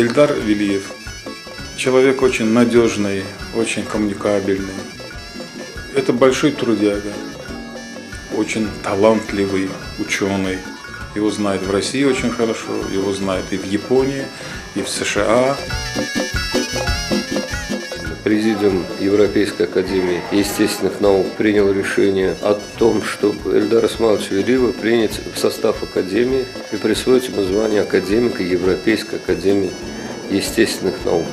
Эльдар Велиев. Человек очень надежный, очень коммуникабельный. Это большой трудяга, очень талантливый ученый. Его знают в России очень хорошо, его знают и в Японии, и в США. Президиум Европейской академии естественных наук принял решение о том, чтобы Эльдар Исмайлович Велиева принять в состав академии и присвоить ему звание академика Европейской академии естественных наук.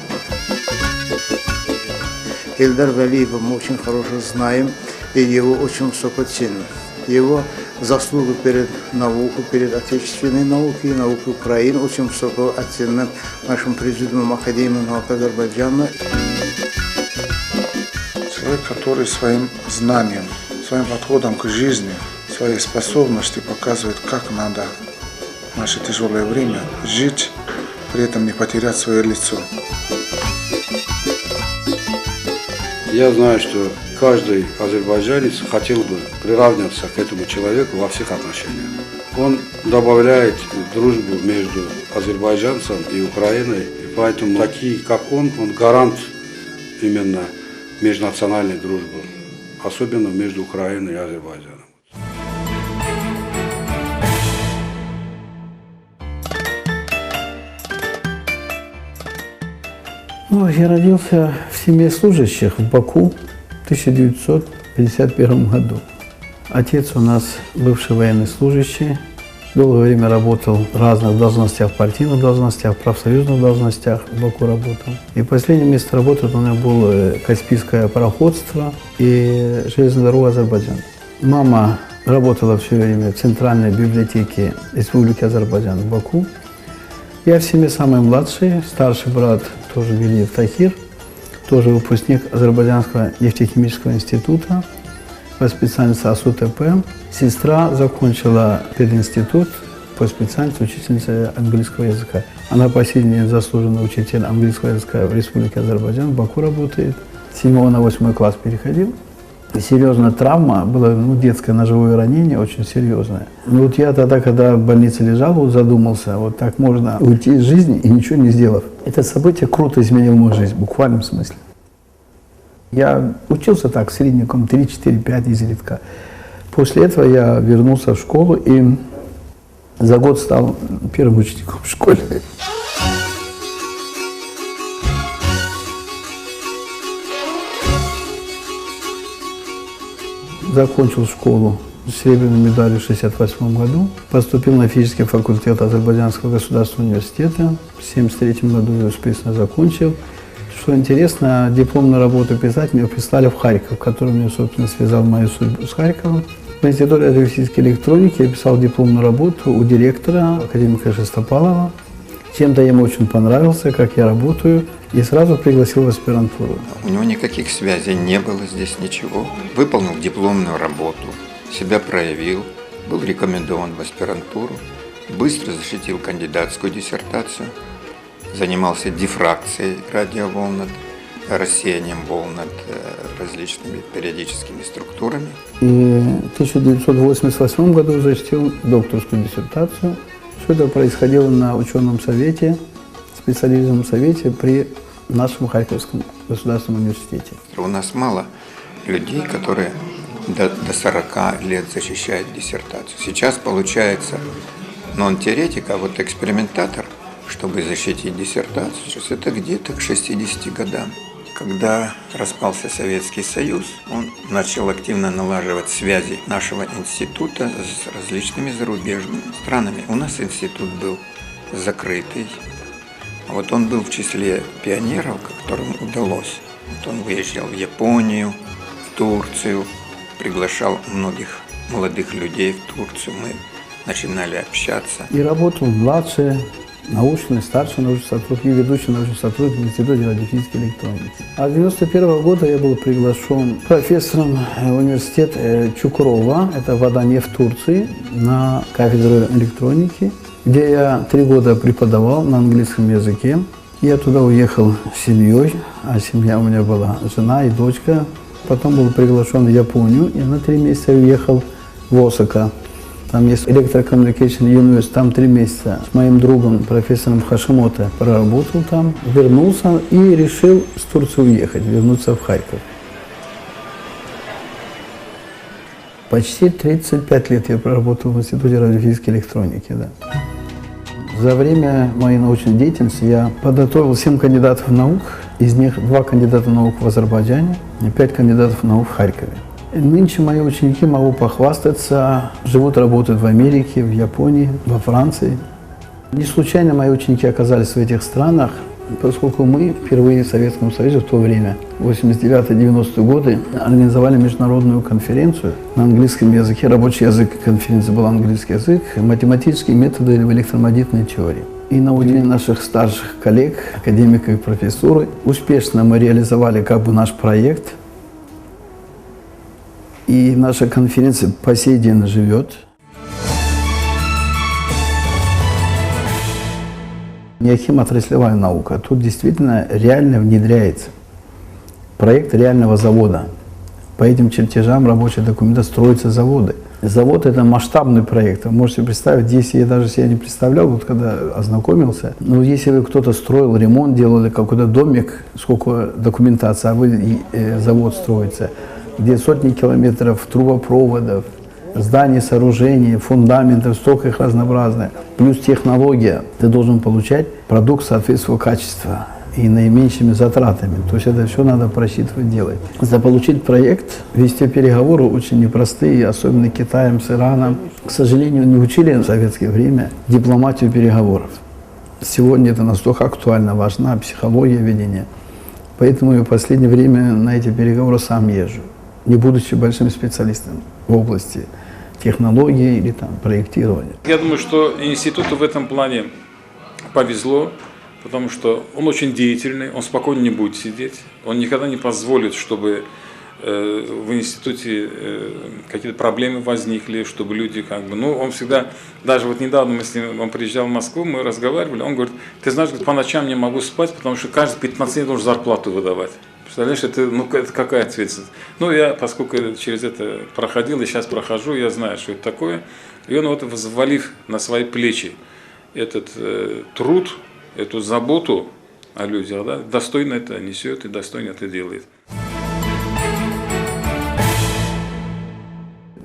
Эльдар Валиева мы очень хорошо знаем и его очень высоко ценим. Его заслугу перед наукой, перед отечественной наукой и наукой Украины очень высоко оценена нашим президиумом Академии наук Азербайджана. Человек, который своим знанием, своим подходом к жизни, своей способностью показывает, как надо в наше тяжелое время жить, при этом не потерять свое лицо. Я знаю, что каждый азербайджанец хотел бы приравняться к этому человеку во всех отношениях. Он добавляет дружбу между азербайджанцем и Украиной, и поэтому такие, как он, он гарант именно межнациональной дружбы, особенно между Украиной и Азербайджаном. Ну, я родился в семье служащих в Баку в 1951 году. Отец у нас бывший военный служащий, долгое время работал в разных должностях, партийных должностях, профсоюзных должностях в Баку работал. И последнее место работы у меня было Каспийское пароходство и железная дорога Азербайджан. Мама работала все время в Центральной библиотеке Республики Азербайджан в Баку. Я в семье самый младший, старший брат тоже Велиев Тахир, тоже выпускник Азербайджанского нефтехимического института по специальности АСУТП. Сестра закончила пединститут по специальности учительница английского языка. Она по сей день заслуженный учитель английского языка в Республике Азербайджан, в Баку работает. С 7 на 8 класс переходил серьезная травма, было ну, детское ножевое ранение, очень серьезное. Ну, вот я тогда, когда в больнице лежал, вот задумался, вот так можно уйти из жизни и ничего не сделав. Это событие круто изменило мою жизнь, в буквальном смысле. Я учился так, средняком 3, 4, 5 изредка. После этого я вернулся в школу и за год стал первым учеником в школе. Закончил школу с серебряной медалью в 1968 году. Поступил на физический факультет Азербайджанского государственного университета. В 1973 году я успешно закончил. Что интересно, дипломную работу писать мне прислали в Харьков, который мне, собственно, связал мою судьбу с Харьковом. В Институте радиофизической электроники я писал дипломную работу у директора, академика Шестопалова. Чем-то ему очень понравился, как я работаю и сразу пригласил в аспирантуру. У него никаких связей не было здесь, ничего. Выполнил дипломную работу, себя проявил, был рекомендован в аспирантуру, быстро защитил кандидатскую диссертацию, занимался дифракцией радиоволн над рассеянием волн над э, различными периодическими структурами. И в 1988 году защитил докторскую диссертацию. Все это происходило на ученом совете специализированном совете при нашем Харьковском государственном университете. У нас мало людей, которые до, до 40 лет защищают диссертацию. Сейчас получается, но он теоретик, а вот экспериментатор, чтобы защитить диссертацию, сейчас это где-то к 60 годам. Когда распался Советский Союз, он начал активно налаживать связи нашего института с различными зарубежными странами. У нас институт был закрытый, вот он был в числе пионеров, которым удалось. Вот он выезжал в Японию, в Турцию, приглашал многих молодых людей в Турцию. Мы начинали общаться. И работал младший, научный, старший научный сотрудник, ведущий научный сотрудник в Институте радиофизики и электроники. А с 91 года я был приглашен профессором университета Чукрова, это Вадане в Турции, на кафедру электроники где я три года преподавал на английском языке. Я туда уехал с семьей, а семья у меня была жена и дочка. Потом был приглашен в Японию, и на три месяца уехал в Осака. Там есть Electrocommunication University, там три месяца. С моим другом, профессором Хашимото, проработал там, вернулся и решил с Турции уехать, вернуться в Харьков. Почти 35 лет я проработал в Институте радиофизики и электроники. Да. За время моей научной деятельности я подготовил 7 кандидатов наук, из них 2 кандидата наук в Азербайджане и 5 кандидатов наук в Харькове. Нынче мои ученики, могу похвастаться, живут, работают в Америке, в Японии, во Франции. Не случайно мои ученики оказались в этих странах, поскольку мы впервые в Советском Союзе в то время, 89-90 годы, организовали международную конференцию на английском языке. Рабочий язык конференции был английский язык, математические методы в электромагнитной теории. И на удивление наших старших коллег, академиков и профессуры, успешно мы реализовали как бы наш проект. И наша конференция по сей день живет. не отраслевая наука. Тут действительно реально внедряется проект реального завода. По этим чертежам рабочих документов строятся заводы. Завод – это масштабный проект. Вы можете представить, если я даже себе не представлял, вот когда ознакомился, но если бы кто-то строил ремонт, делали какой-то домик, сколько документации, а вы э, завод строится, где сотни километров трубопроводов, зданий, сооружений, фундаментов, столько их разнообразное, плюс технология, ты должен получать продукт соответствующего качества и наименьшими затратами. То есть это все надо просчитывать, делать. Заполучить проект, вести переговоры очень непростые, особенно Китаем, с Ираном. К сожалению, не учили в советское время дипломатию переговоров. Сегодня это настолько актуально, важна психология ведения. Поэтому я в последнее время на эти переговоры сам езжу, не будучи большим специалистом в области технологии или там, проектирования. Я думаю, что институту в этом плане повезло, потому что он очень деятельный, он спокойно не будет сидеть, он никогда не позволит, чтобы э, в институте э, какие-то проблемы возникли, чтобы люди как бы, ну, он всегда, даже вот недавно мы с ним, он приезжал в Москву, мы разговаривали, он говорит, ты знаешь, по ночам не могу спать, потому что каждый 15 дней должен зарплату выдавать. Представляешь, это, ну, это какая ответственность? Ну, я, поскольку через это проходил, и сейчас прохожу, я знаю, что это такое. И он вот, взвалив на свои плечи этот э, труд, эту заботу о людях, да, достойно это несет и достойно это делает.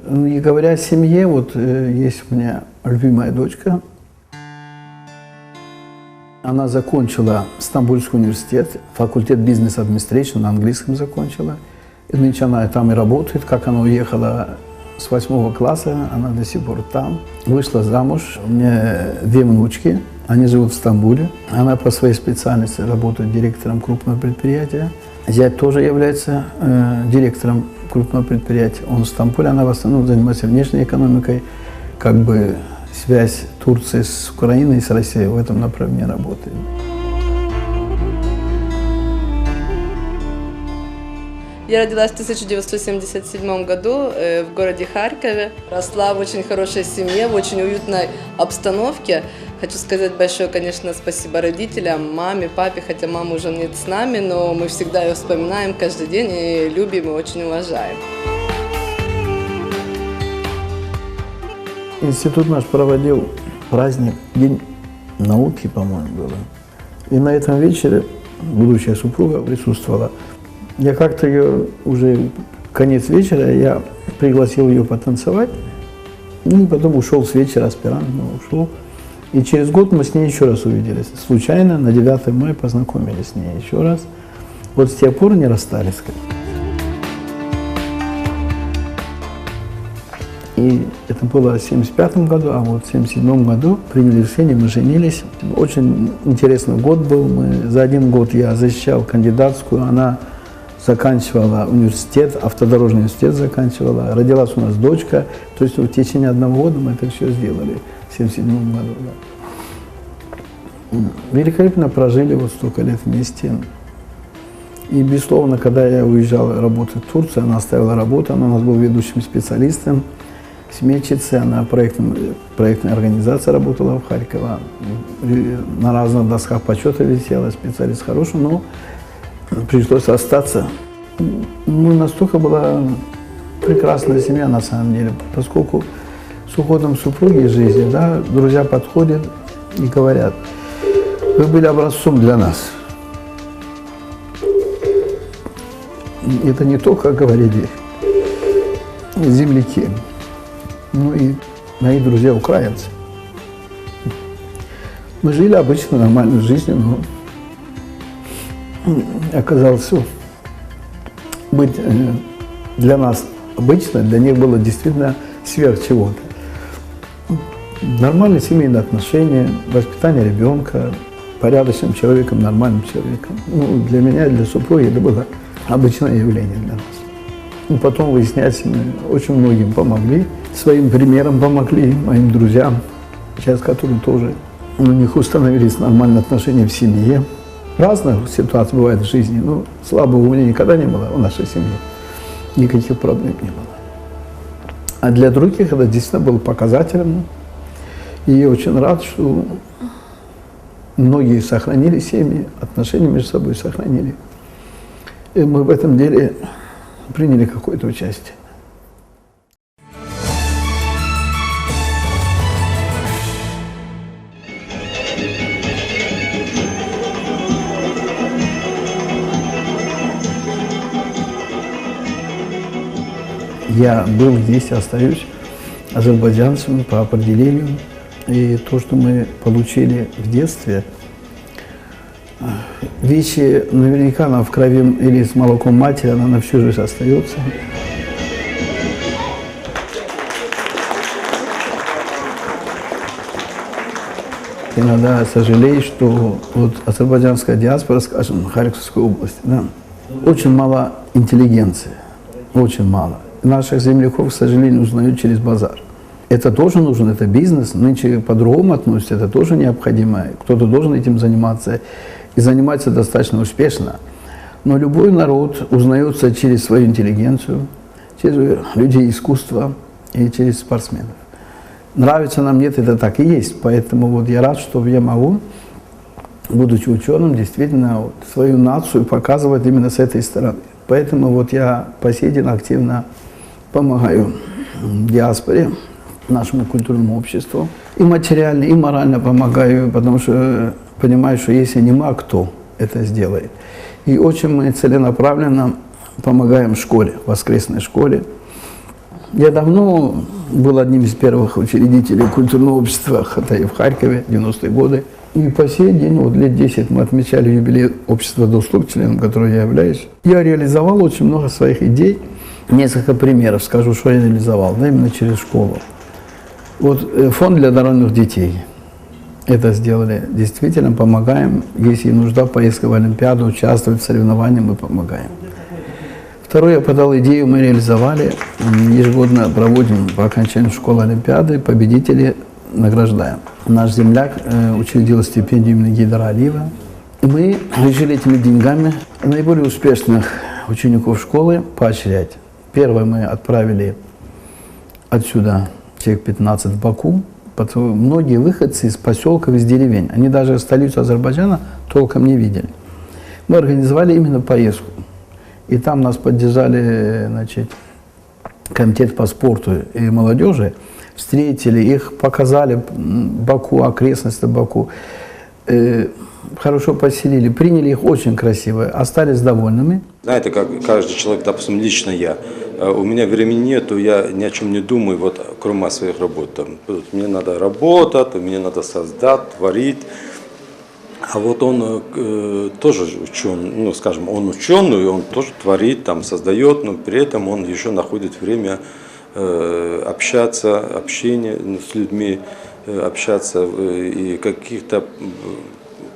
Ну, и говоря о семье, вот э, есть у меня любимая дочка, она закончила Стамбульский университет, факультет бизнес администрации на английском закончила. И нынче она там и работает, как она уехала с восьмого класса, она до сих пор там. Вышла замуж, у меня две внучки, они живут в Стамбуле. Она по своей специальности работает директором крупного предприятия. Зять тоже является э, директором крупного предприятия. Он в Стамбуле, она в основном занимается внешней экономикой, как бы связь Турции с Украиной и с Россией в этом направлении работает. Я родилась в 1977 году э, в городе Харькове. Росла в очень хорошей семье, в очень уютной обстановке. Хочу сказать большое, конечно, спасибо родителям, маме, папе, хотя мама уже нет с нами, но мы всегда ее вспоминаем каждый день и любим и очень уважаем. Институт наш проводил праздник, День науки, по-моему, было. И на этом вечере будущая супруга присутствовала. Я как-то ее уже конец вечера, я пригласил ее потанцевать. Ну и потом ушел с вечера, аспирант ну, ушел. И через год мы с ней еще раз увиделись. Случайно на 9 мая познакомились с ней еще раз. Вот с тех пор не расстались. И это было в 75 году, а вот в 77 году приняли решение, мы женились. Очень интересный год был. Мы, за один год я защищал кандидатскую, она заканчивала университет, автодорожный университет заканчивала. Родилась у нас дочка. То есть в течение одного года мы это все сделали в 77 году. Да. Великолепно прожили вот столько лет вместе. И, безусловно, когда я уезжал работать в Турцию, она оставила работу, она у нас была ведущим специалистом сметчицы, она проектном, проектной организации работала в Харькове, на разных досках почета висела, специалист хороший, но пришлось остаться. Ну, настолько была прекрасная семья на самом деле, поскольку с уходом супруги из жизни, да, друзья подходят и говорят, вы были образцом для нас. Это не то, как говорили земляки, ну и мои друзья украинцы. Мы жили обычно нормальной жизнью, но оказалось все быть э, для нас обычно, для них было действительно сверх чего-то. Нормальные семейные отношения, воспитание ребенка, порядочным человеком, нормальным человеком. Ну, для меня, для супруги это было обычное явление нас. И потом выяснять, очень многим помогли, своим примером помогли, моим друзьям, сейчас которые тоже у них установились нормальные отношения в семье. Разных ситуаций бывает в жизни, но, слава Богу, у меня никогда не было в нашей семье. Никаких проблем не было. А для других это действительно было показательным. И я очень рад, что многие сохранили семьи, отношения между собой сохранили. И мы в этом деле приняли какое-то участие. Я был здесь и остаюсь азербайджанцем по определению. И то, что мы получили в детстве, вещи наверняка она в крови или с молоком матери, она на всю жизнь остается. Иногда сожалею, что вот азербайджанская диаспора, скажем, Харьковской области, да, очень мало интеллигенции, очень мало. Наших земляков, к сожалению, узнают через базар. Это тоже нужно, это бизнес. Нынче по-другому относятся, это тоже необходимо. Кто-то должен этим заниматься и занимается достаточно успешно. Но любой народ узнается через свою интеллигенцию, через людей искусства и через спортсменов. Нравится нам, нет, это так и есть. Поэтому вот я рад, что я могу, будучи ученым, действительно вот свою нацию показывать именно с этой стороны. Поэтому вот я по сей день активно помогаю диаспоре, нашему культурному обществу. И материально, и морально помогаю, потому что понимаю, что если не мы, а кто это сделает. И очень мы целенаправленно помогаем школе, воскресной школе. Я давно был одним из первых учредителей культурного общества Хатаи в Харькове, 90-е годы. И по сей день, вот лет 10 мы отмечали юбилей общества «Доступ», членом которого я являюсь. Я реализовал очень много своих идей. Несколько примеров скажу, что я реализовал, да, именно через школу. Вот э, фонд для одаренных детей. Это сделали. Действительно помогаем. Если нужда поездка в Олимпиаду, участвовать в соревнованиях, мы помогаем. Второе, я подал идею, мы реализовали. Ежегодно проводим по окончанию школы Олимпиады, победителей награждаем. Наш земляк э, учредил стипендию имени Гидра Алиева. Мы решили этими деньгами наиболее успешных учеников школы поощрять. Первое мы отправили отсюда человек 15 в Баку. Многие выходцы из поселков, из деревень, они даже столицу Азербайджана толком не видели. Мы организовали именно поездку. И там нас поддержали значит, комитет по спорту и молодежи, встретили их, показали Баку, окрестности Баку, э, хорошо поселили, приняли их очень красиво, остались довольными. Знаете, как каждый человек, допустим, лично я, э, у меня времени нету, я ни о чем не думаю, вот кроме своих работ. Там, мне надо работать, мне надо создать, творить. А вот он э, тоже ученый, ну, скажем, он ученый, он тоже творит, там, создает, но при этом он еще находит время э, общаться, общение с людьми, общаться э, и каких-то э,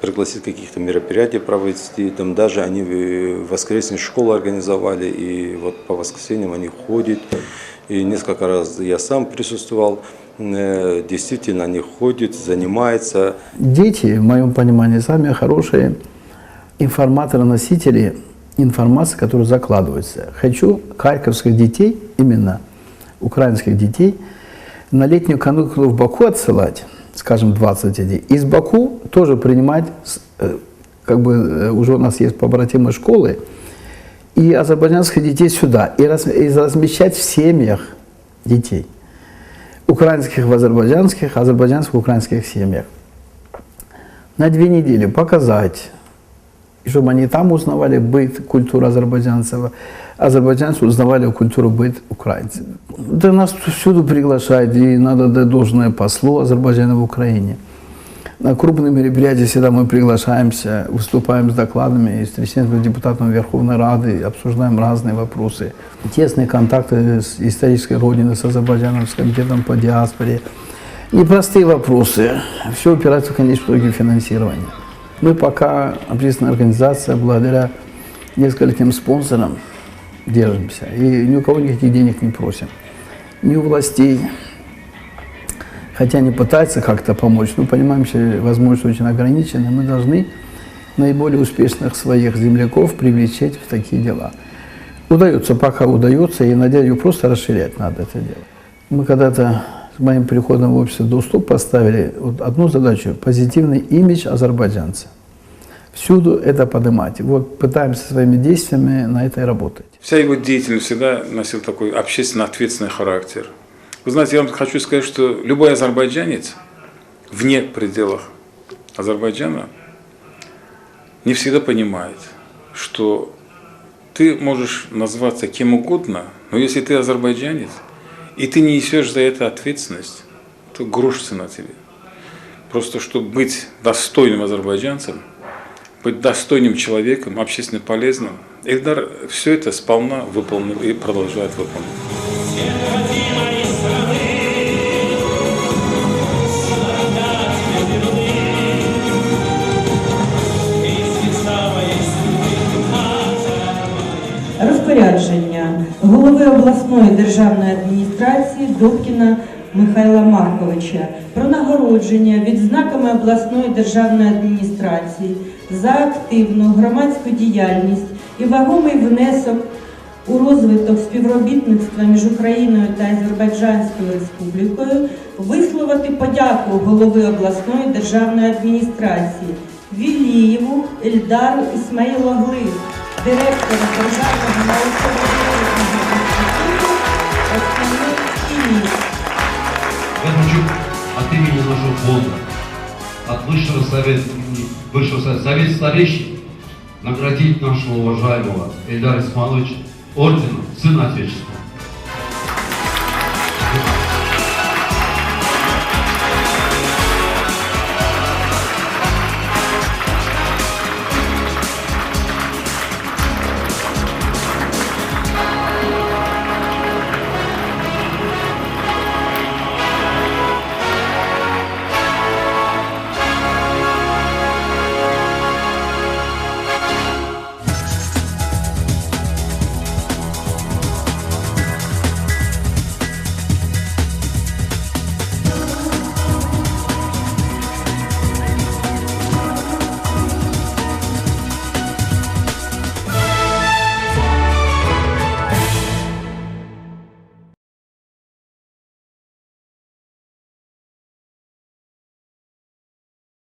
пригласить каких-то мероприятий провести. Там даже они в воскресные школы организовали, и вот по воскресеньям они ходят. И несколько раз я сам присутствовал. Э, Действительно, они ходят, занимаются. Дети, в моем понимании, самые хорошие информаторы, носители информации, которая закладывается. Хочу харьковских детей, именно украинских детей, на летнюю каникулу в Баку отсылать, скажем, 20 детей. Из Баку тоже принимать, э, как бы э, уже у нас есть побратимы школы, и азербайджанских детей сюда, и, раз- и размещать в семьях детей. украинских в азербайджанских, азербайджанских в украинских семьях. На две недели показать, чтобы они там узнавали быт, культуру азербайджанцев, азербайджанцы узнавали культуру, быт украинцев. Да нас всюду приглашают, и надо дать должное послу Азербайджана в Украине. На крупные мероприятия всегда мы приглашаемся, выступаем с докладами, и встречаемся с депутатом Верховной Рады, обсуждаем разные вопросы. Тесные контакты с исторической родиной, с Азербайджаном, с комитетом по диаспоре. Непростые вопросы. Все упирается в конечном итоге в финансирование. Мы пока общественная организация, благодаря нескольким спонсорам, держимся. И ни у кого никаких денег не просим. Ни у властей, хотя они пытаются как-то помочь, но понимаем, что возможности очень ограничены, мы должны наиболее успешных своих земляков привлечь в такие дела. Удается, пока удается, и надеюсь, просто расширять надо это дело. Мы когда-то с моим приходом в общество Доступ поставили вот одну задачу – позитивный имидж азербайджанца. Всюду это поднимать. Вот пытаемся своими действиями на это и работать. Вся его деятельность всегда носила такой общественно ответственный характер. Вы знаете, я вам хочу сказать, что любой азербайджанец вне пределах Азербайджана не всегда понимает, что ты можешь назваться кем угодно, но если ты азербайджанец, и ты не несешь за это ответственность, то грош цена тебе. Просто чтобы быть достойным азербайджанцем, быть достойным человеком, общественно полезным, Эльдар все это сполна выполнил и продолжает выполнять. Розпорядження голови обласної державної адміністрації Добкіна Михайла Марковича про нагородження відзнаками обласної державної адміністрації За активну громадську діяльність і вагомий внесок у розвиток співробітництва між Україною та Азербайджанською Республікою висловити подяку голови обласної державної адміністрації Вілієву Ельдару Ісмаїлоглу, директора Державного науково-дослідного інституту «Основний Київ». Я хочу от имени нашего фонда, от Высшего Совета, Высшего Совета, Совет Старейшин наградить нашего уважаемого Эльдара Исмайловича орденом Сына Отечества.